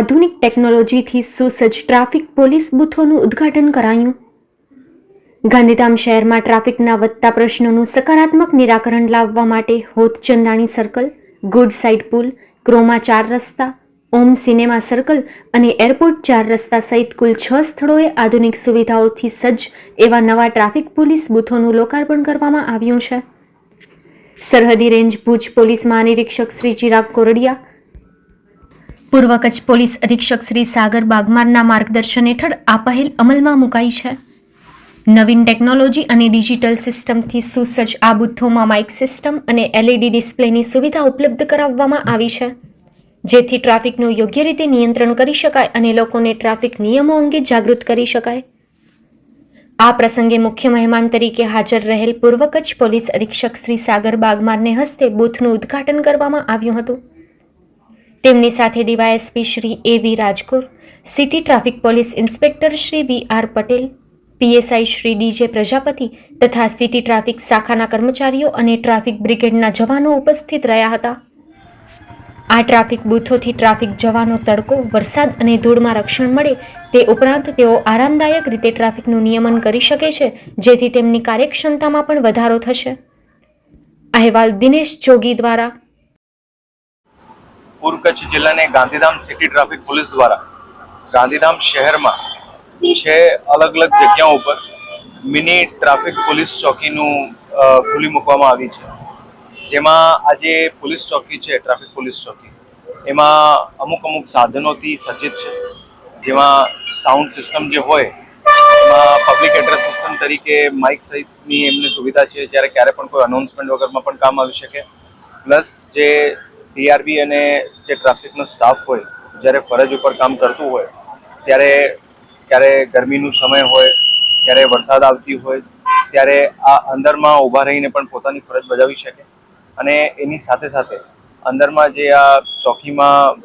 આધુનિક ટેકનોલોજીથી સુસજ્જ ટ્રાફિક પોલીસ બૂથોનું ઉદ્ઘાટન કરાયું. ગાંધીધામ શહેરમાં ટ્રાફિકના વધતા પ્રશ્નોનું સકારાત્મક નિરાકરણ લાવવા માટે હોત ચંદાણી સર્કલ, ગુડ સાઇડ પુલ, ક્રોમા ચાર રસ્તા, ઓમ સિનેમા સર્કલ અને એરપોર્ટ ચાર રસ્તા સહિત કુલ છ સ્થળોએ આધુનિક સુવિધાઓથી સજ્જ એવા નવા ટ્રાફિક પોલીસ બૂથોનું લોકાર્પણ કરવામાં આવ્યું છે. સરહદી રેન્જ ભુજ પોલીસ મહાનિરીક્ષક શ્રી ચિરાગ કોરડિયા પૂર્વ કચ્છ પોલીસ અધિક્ષક શ્રી સાગર બાગમારના માર્ગદર્શન હેઠળ આ પહેલ અમલમાં મુકાઈ છે. નવીન ટેકનોલોજી અને ડિજિટલ સિસ્ટમથી સુસજ્જ આ બુથોમાં માઇક સિસ્ટમ અને એલઈડી ડિસ્પ્લેની સુવિધા ઉપલબ્ધ કરાવવામાં આવી છે. જેથી ટ્રાફિકનું યોગ્ય રીતે નિયંત્રણ કરી શકાય અને લોકોને ટ્રાફિક નિયમો અંગે જાગૃત કરી શકાય. આ પ્રસંગે મુખ્ય મહેમાન તરીકે હાજર રહેલ પૂર્વ કચ્છ પોલીસ અધિક્ષક શ્રી સાગર બાગમારને હસ્તે બૂથનું ઉદ્ઘાટન કરવામાં આવ્યું હતું. તેમની સાથે DYSP Shri A V Rajkor, city traffic police inspector Shri V R Patel, PSI Shri DJ Prajapati તથા સિટી ટ્રાફિક શાખાના કર્મચારીઓ અને ટ્રાફિક બ્રિગેડના જવાનો ઉપસ્થિત રહ્યા હતા. આ ટ્રાફિક બૂથોથી ટ્રાફિક જવાનો તડકો, વરસાદ અને ધૂળમાં રક્ષણ મળે તે ઉપરાંત તેઓ આરામદાયક રીતે ટ્રાફિકનું નિયમન કરી શકે છે, જેથી તેમની કાર્યક્ષમતામાં પણ વધારો થશે. અહેવાલ દિનેશ જોગી દ્વારા પૂર્વ કચ્છ જિલ્લાની ગાંધીધામ સિટી ટ્રાફિક પોલીસ દ્વારા ગાંધીધામ શહેરમાં છે અલગ અલગ જગ્યાઓ ઉપર મિની ટ્રાફિક પોલીસ ચોકીનું ખુલ્લી મૂકવામાં આવી છે. જેમાં આજે પોલીસ ચોકી છે, ટ્રાફિક પોલીસ ચોકી. એમાં અમુક અમુક સાધનોથી સજ્જિત છે. જેમાં સાઉન્ડ સિસ્ટમ જે હોય, એમાં પબ્લિક એડ્રેસ સિસ્ટમ તરીકે માઇક સહિતની એમની સુવિધા છે. જ્યારે ક્યારે પણ કોઈ અનાઉન્સમેન્ટ વગરમાં પણ કામ આવી શકે. પ્લસ જે ટીઆરબી અને જે ટ્રાફિકનો સ્ટાફ હોય, જ્યારે ફરજ ઉપર કામ કરતું હોય, ત્યારે ક્યારે ગરમીનું સમય હોય, ક્યારે વરસાદ આવતી હોય, ત્યારે આ અંદરમાં ઊભા રહીને પણ પોતાની ફરજ બજાવી શકે. અને એની સાથે સાથે અંદરમાં જે આ ચોકીમાં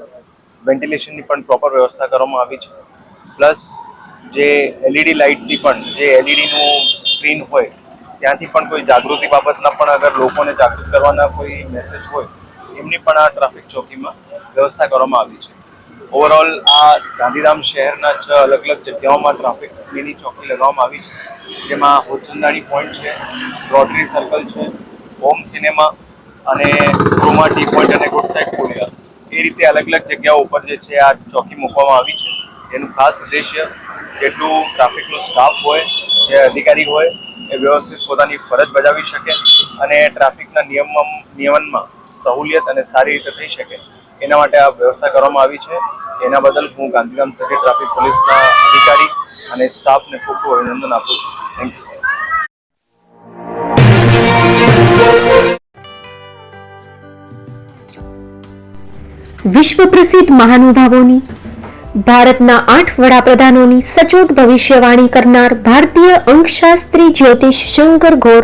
વેન્ટિલેશનની પણ પ્રોપર વ્યવસ્થા કરવામાં આવી છે. પ્લસ જે એલઈડી લાઇટથી પણ, જે એલઈડીનું સ્ક્રીન હોય, ત્યાંથી પણ કોઈ જાગૃતિ બાબતના પણ અગર લોકોને જાગૃત કરવાના કોઈ મેસેજ હોય એમની પણ આ ટ્રાફિક ચોકીમાં વ્યવસ્થા કરવામાં આવી છે. ઓવરઓલ આ ગાંધીધામ શહેરના છ અલગ અલગ જગ્યાઓમાં ટ્રાફિક મિની ચોકી લગાવવામાં આવી છે. જેમાં હોચંદાણી પોઈન્ટ છે રોટરી સર્કલ છે હોમ સિનેમા અને ક્રોમા ટી પોઈન્ટ અને ગુડ સાઇડ પોલિયા એ રીતે અલગ અલગ જગ્યાઓ ઉપર જે છે આ ચોકી મૂકવામાં આવી છે. એનું ખાસ ઉદ્દેશ્ય જેટલું ટ્રાફિકનો સ્ટાફ હોય, જે અધિકારી હોય, એ વ્યવસ્થિત પોતાની ફરજ બજાવી શકે અને ટ્રાફિકના નિયમ નિયમનમાં સહુલિયત અને સારી રીતે થઈ શકે એના માટે આ વ્યવસ્થા કરવામાં આવી છે. એના બદલ હું ગાંધીધામ સિટી ટ્રાફિક પોલીસના અધિકારી અને સ્ટાફને ખૂબ ખૂબ અભિનંદન આપું છું. થેન્ક યુ વિશ્વ પ્રસિદ્ધ મહાનુભાવોની, ભારતના આઠ વડાપ્રધાનોની સચોટ ભવિષ્યવાણી કરનાર ભારતીય અંકશાસ્ત્રી જ્યોતિષ શંકર ઘોર